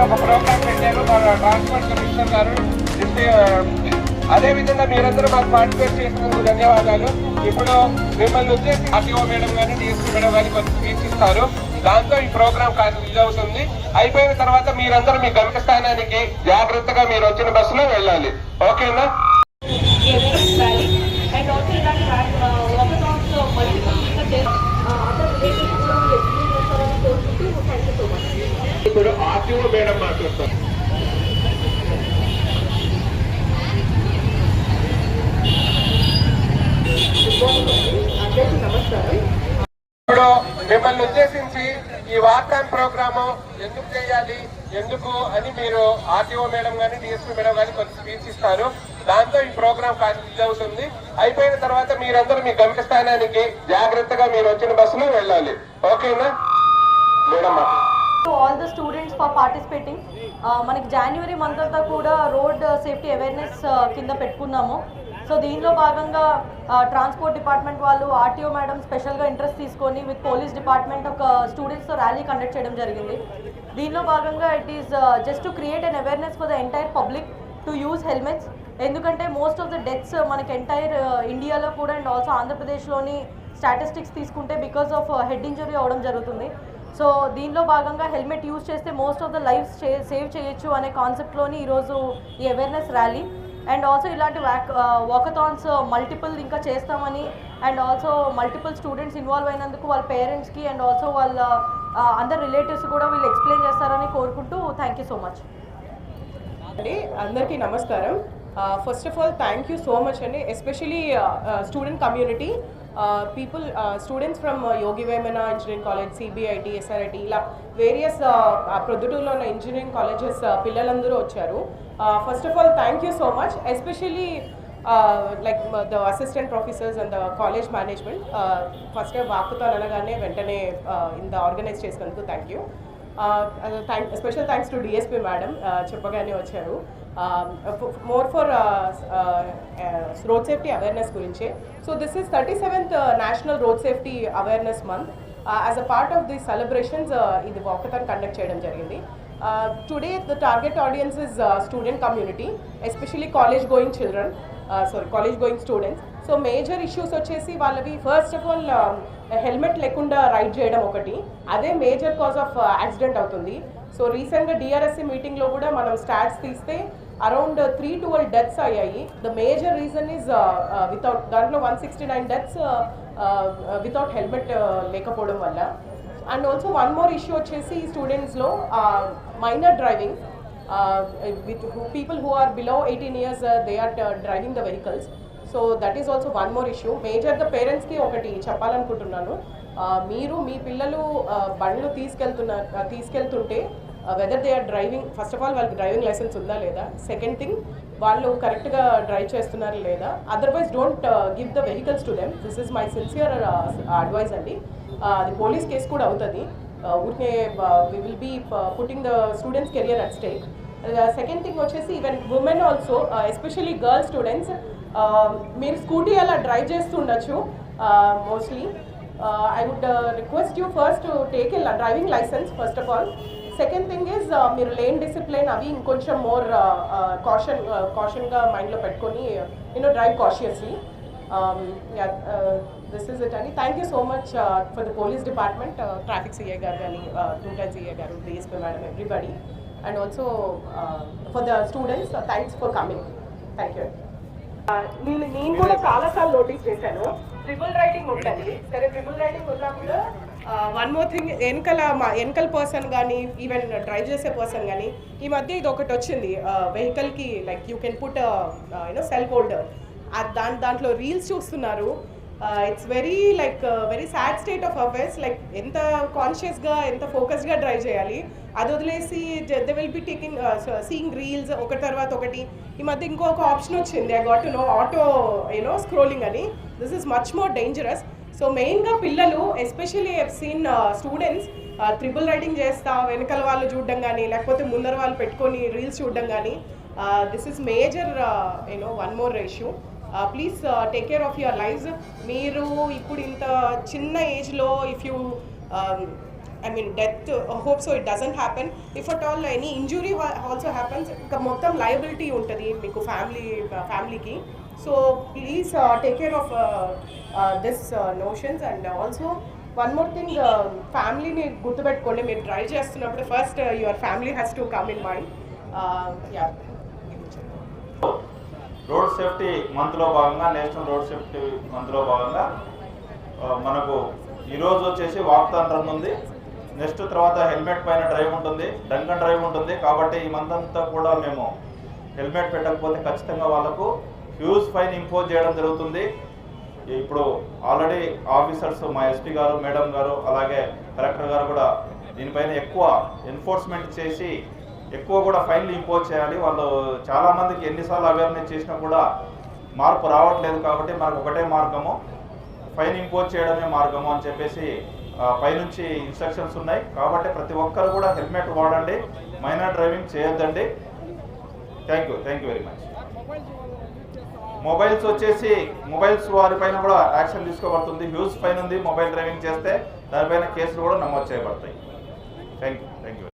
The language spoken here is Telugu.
ఒక ప్రోగ్రామ్ పెట్టారు మన ట్రాన్స్పోర్ట్ కమిషనర్ గారు అదే విధంగా మీరందరూ మాకు పార్టిసిపేట్ చేసినందుకు ధన్యవాదాలు. ఇప్పుడు మిమ్మల్ని వచ్చేసి ఆర్టీఓ మేడం గారిని డిఎస్పీ మేడం గారిని కొంచెం వీక్షిస్తారు దాంతో ఈ ప్రోగ్రామ్ కాస్త ఇది అవుతుంది అయిపోయిన తర్వాత మీరందరూ మీ గమ్యస్థానానికి జాగ్రత్తగా మీరు వచ్చిన బస్సులో వెళ్ళాలి. ఓకేనా? ఇప్పుడు ఆర్టీఓ మేడం మాట్లాడతారు. అందరికీ నమస్కారం. ఇప్పుడు మిమ్మల్ని ఉద్దేశించి ఈ వార్తాన్ ప్రోగ్రాము ఎందుకు చేయాలి ఎందుకు అని మీరు ఆర్టీఓ మేడం కానీ డిఎస్పీ మేడం కానీ కొంచెం స్పీచ్ ఇస్తారు. దాంతో ఈ ప్రోగ్రామ్ కాస్త అవుతుంది. అయిపోయిన తర్వాత మీరందరూ మీ గమ్యస్థానానికి జాగ్రత్తగా మీరు వచ్చిన బస్సులో వెళ్ళాలి. ఓకేనా? Madam all the students for participating మనకి జనవరి మంత్ అంతా కూడా రోడ్ సేఫ్టీ అవేర్నెస్ కింద పెట్టుకున్నాము. సో దీనిలో భాగంగా ట్రాన్స్పోర్ట్ డిపార్ట్మెంట్ వాళ్ళు ఆర్టీఓ మేడం స్పెషల్గా ఇంట్రెస్ట్ తీసుకొని విత్ పోలీస్ డిపార్ట్మెంట్ ఒక స్టూడెంట్స్తో ర్యాలీ కండక్ట్ చేయడం జరిగింది. దీనిలో భాగంగా it is just to create an awareness for the entire public to use helmets ఎందుకంటే మోస్ట్ ఆఫ్ ద డెత్స్ మనకి ఎంటైర్ ఇండియాలో కూడా అండ్ ఆల్సో ఆంధ్రప్రదేశ్లోని స్టాటిస్టిక్స్ తీసుకుంటే బికాస్ ఆఫ్ హెడ్ ఇంజరీ అవడం జరుగుతుంది. సో దీనిలో భాగంగా హెల్మెట్ యూజ్ చేస్తే most of the life save చేయొచ్చు అనే కాన్సెప్ట్లోని ఈరోజు ఈ అవేర్నెస్ ర్యాలీ అండ్ ఆల్సో ఇలాంటి వ్యాక్ వాకథాన్స్ మల్టిపుల్ ఇంకా చేస్తామని and also multiple students involve అయినందుకు వాళ్ళ పేరెంట్స్కి అండ్ ఆల్సో వాళ్ళ అందరు రిలేటివ్స్ కూడా వీళ్ళు ఎక్స్ప్లెయిన్ చేస్తారని కోరుకుంటూ థ్యాంక్ యూ సో మచ్ అండి అందరికీ నమస్కారం. First of all thank you so much అండి especially student community people students from Yogi Vemana engineering college CBIT SRIT ఇలా వేరియస్ ప్రొద్దుటూరులో ఉన్న ఇంజనీరింగ్ కాలేజెస్ పిల్లలందరూ వచ్చారు. First of all thank you so much especially like the assistant professors and the college management first వాకుతాను అనగానే వెంటనే ఇంత ఆర్గనైజ్ చేసినందుకు thank you thank special thanks to DSP madam చెప్పగానే వచ్చారు. More for road safety awareness గురించే. So this is thirty seventh national road safety awareness month as a part of the celebrations ఇది వాకథాన్ కండక్ట్ చేయడం జరిగింది. Today the target audience is student community especially college going children sorry college going students so major issues వచ్చేసి వాళ్ళవి ఫస్ట్ ఆఫ్ ఆల్ హెల్మెట్ లేకుండా రైడ్ చేయడం ఒకటి. అదే మేజర్ కాజ్ ఆఫ్ యాక్సిడెంట్ అవుతుంది. సో రీసెంట్గా డిఆర్ఎస్సి మీటింగ్లో కూడా మనం స్టాట్స్ తీస్తే అరౌండ్ త్రీ ట్వెల్వ్ డెత్స్ అయ్యాయి. The major reason is without దాంట్లో one sixty nine deaths without helmet లేకపోవడం వల్ల. And also one more issue వచ్చేసి స్టూడెంట్స్లో minor driving with people who are below eighteen years they are driving the vehicles so that is also one more issue మేజర్గా పేరెంట్స్కి ఒకటి చెప్పాలనుకుంటున్నాను. మీరు మీ పిల్లలు బండ్లు తీసుకెళ్తున్నారు తీసుకెళ్తుంటే whether they are driving first of all వాళ్ళకి డ్రైవింగ్ లైసెన్స్ ఉందా లేదా? సెకండ్ థింగ్ వాళ్ళు కరెక్ట్గా డ్రైవ్ చేస్తున్నారు లేదా? Otherwise don't give the vehicles to them this is my sincere advice అండి. అది పోలీస్ కేసు కూడా అవుతుంది. ఊరికే we will be putting the students career at stake second thing వచ్చేసి even women also especially girl students మీరు స్కూటీ అలా drive చేస్తుండొచ్చు mostly I would request you first take a driving licence first of all second thing is మీరు లేన్ డిసిప్లిన్ అవి ఇంకొంచెం మోర్ కాషన్ కాషన్గా మైండ్లో పెట్టుకొని you know drive cautiously this is it అండి thank you so much for the police department traffic CA గారు కానీ టైమ్ సిఏ గారు DSP madam everybody and also for the students thanks for coming thank you నేను నేను కూడా చాలా సార్లు నోటీస్ చేశాను. ట్రిపుల్ రైటింగ్ ఉంటుంది. సరే ట్రిపుల్ రైటింగ్ ఉన్నప్పుడు వన్ మోర్ థింగ్ వెనకల మా వెనకల పర్సన్ కానీ ఈవెన్ డ్రైవ్ చేసే పర్సన్ కానీ ఈ మధ్య ఇది ఒకటి వచ్చింది. వెహికల్కి like you can put you know cell holder దాని దాంట్లో రీల్స్ చూస్తున్నారు. It's very like very sad state of affairs like ఎంత కాన్షియస్గా ఎంత ఫోకస్గా డ్రైవ్ చేయాలి అది వదిలేసి they will be taking seeing reels ఒకటి తర్వాత ఒకటి. ఈ మధ్య ఇంకొక ఆప్షన్ వచ్చింది. I got to know auto you know scrolling అని. This is much more dangerous so మెయిన్గా పిల్లలు especially have seen students triple riding చేస్తా వెనకాల వాళ్ళు చూడడం కానీ లేకపోతే ముందర వాళ్ళు పెట్టుకొని రీల్స్ చూడడం కానీ this is major you know one more issue please take care of your life మీరు ఇప్పుడు ఇంత చిన్న ఏజ్లో if you I mean death hope so it doesn't happen if at all any injury also happens ఇంకా మొత్తం లయబిలిటీ ఉంటుంది మీకు ఫ్యామిలీ ఫ్యామిలీకి so please take care of this notions and also one more thing ఫ్యామిలీని గుర్తుపెట్టుకోండి. మీరు డ్రైవ్ చేస్తున్నప్పుడు first your family has to come in mind yeah road safety మంత్లో భాగంగా నేషనల్ రోడ్ సేఫ్టీ మంత్లో భాగంగా మనకు ఈరోజు వచ్చేసి వాక్థాన్ ఉంది నెక్స్ట్ తర్వాత హెల్మెట్ పైన డ్రైవ్ ఉంటుంది డంక్ డ్రైవ్ ఉంటుంది. కాబట్టి ఈ మంత్ అంతా కూడా మేము హెల్మెట్ పెట్టకపోతే ఖచ్చితంగా వాళ్ళకు హ్యూజ్ ఫైన్ ఇంపోజ్ చేయడం జరుగుతుంది. ఇప్పుడు ఆల్రెడీ ఆఫీసర్స్ మా ఎస్పీ గారు మేడం గారు అలాగే కలెక్టర్ గారు కూడా దీనిపైన ఎక్కువ ఎన్ఫోర్స్మెంట్ చేసి ఎక్కువ కూడా ఫైన్లు ఇంపోజ్ చేయాలి. వాళ్ళు చాలా మందికి ఎన్నిసార్లు అవేర్నెస్ చేసినా కూడా మార్పు రావట్లేదు కాబట్టి మనకు ఒకటే మార్గము ఫైన్ ఇంపోజ్ చేయడమే మార్గము అని చెప్పేసి పైనుంచి ఇన్స్ట్రక్షన్స్ ఉన్నాయి. కాబట్టి ప్రతి ఒక్కరు కూడా హెల్మెట్ వాడండి మైనర్ డ్రైవింగ్ చేయొద్దండి. Thank you thank you very much mobiles వచ్చేసి మొబైల్స్ వారిపైన కూడా యాక్షన్ తీసుకోబడుతుంది. హ్యూజ్ ఫైన్ ఉంది. మొబైల్ డ్రైవింగ్ చేస్తే దానిపైన కేసులు కూడా నమోదు చేయబడతాయి. Thank you thank you